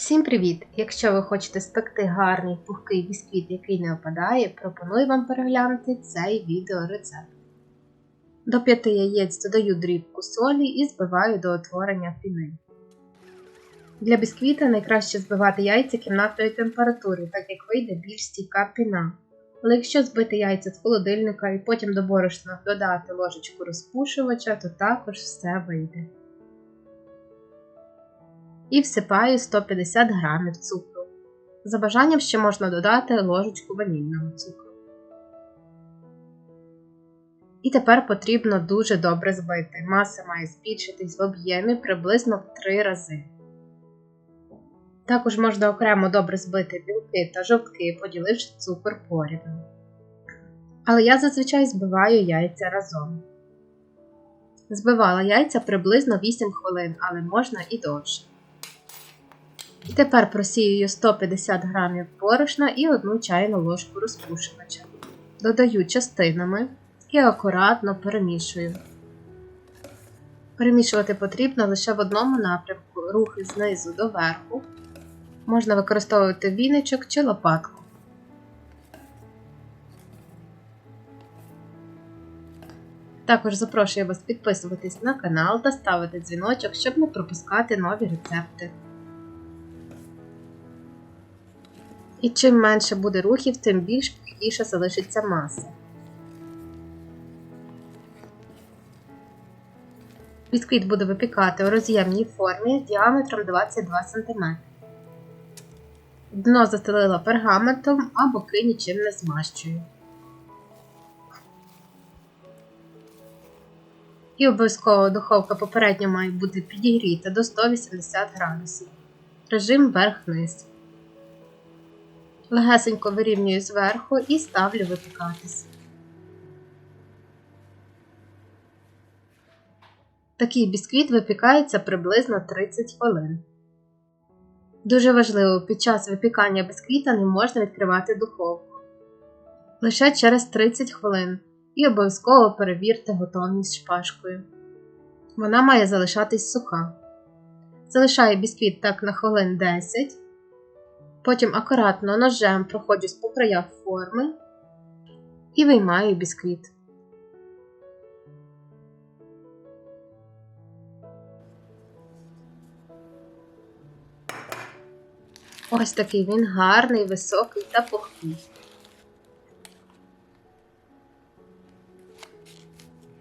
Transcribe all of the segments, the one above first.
Всім привіт! Якщо ви хочете спекти гарний пухкий бісквіт, який не опадає, пропоную вам переглянути цей відеорецепт. До 5 яєць додаю дрібку солі і збиваю до утворення піни. Для бісквіта найкраще збивати яйця кімнатної температури, так як вийде більш стійка піна. Але якщо збити яйця з холодильника і потім до борошна додати ложечку розпушувача, то також все вийде і всипаю 150 г цукру. За бажанням ще можна додати ложечку ванільного цукру. І тепер потрібно дуже добре збити. Маса має збільшитись в об'ємі приблизно в 3 рази. Також можна окремо добре збити білки та жовтки, поділивши цукор порівну. Але я зазвичай збиваю яйця разом. Збивала яйця приблизно 8 хвилин, але можна і довше. Тепер просіюю 150 г борошна і 1 чайну ложку розпушувача. Додаю частинами і акуратно перемішую. Перемішувати потрібно лише в одному напрямку, рухи знизу до верху. Можна використовувати віничок чи лопатку. Також запрошую вас підписуватись на канал та ставити дзвіночок, щоб не пропускати нові рецепти. І чим менше буде рухів, тим більш пухкіше залишиться маса. Бісквіт буду випікати у роз'ємній формі діаметром 22 см. Дно застелила пергаментом, а боки нічим не змащую. І обов'язково духовка попередньо має бути підігріта до 180 градусів. Режим верх-низ. Легесенько вирівнюю зверху і ставлю випікатись. Такий бісквіт випікається приблизно 30 хвилин. Дуже важливо, під час випікання бісквіта не можна відкривати духовку. Лише через 30 хвилин і обов'язково перевірте готовність шпажкою. Вона має залишатись суха. Залишаю бісквіт так на хвилин 10. Потім акуратно ножем проходжусь по краях форми і виймаю бісквіт. Ось такий він гарний, високий та пухкий.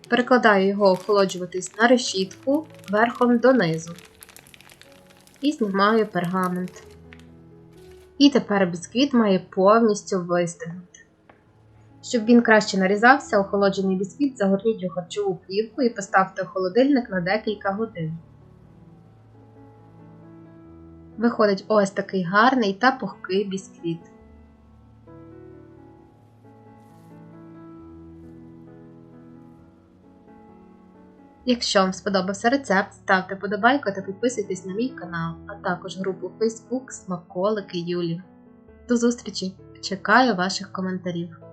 Перекладаю його охолоджуватись на решітку верхом донизу і знімаю пергамент. І тепер бісквіт має повністю вистигнути. Щоб він краще нарізався, охолоджений бісквіт загорніть у харчову плівку і поставте в холодильник на декілька годин. Виходить ось такий гарний та пухкий бісквіт. Якщо вам сподобався рецепт, ставте подобайку та підписуйтесь на мій канал, а також групу Facebook Смаколики Юлі. До зустрічі! Чекаю ваших коментарів.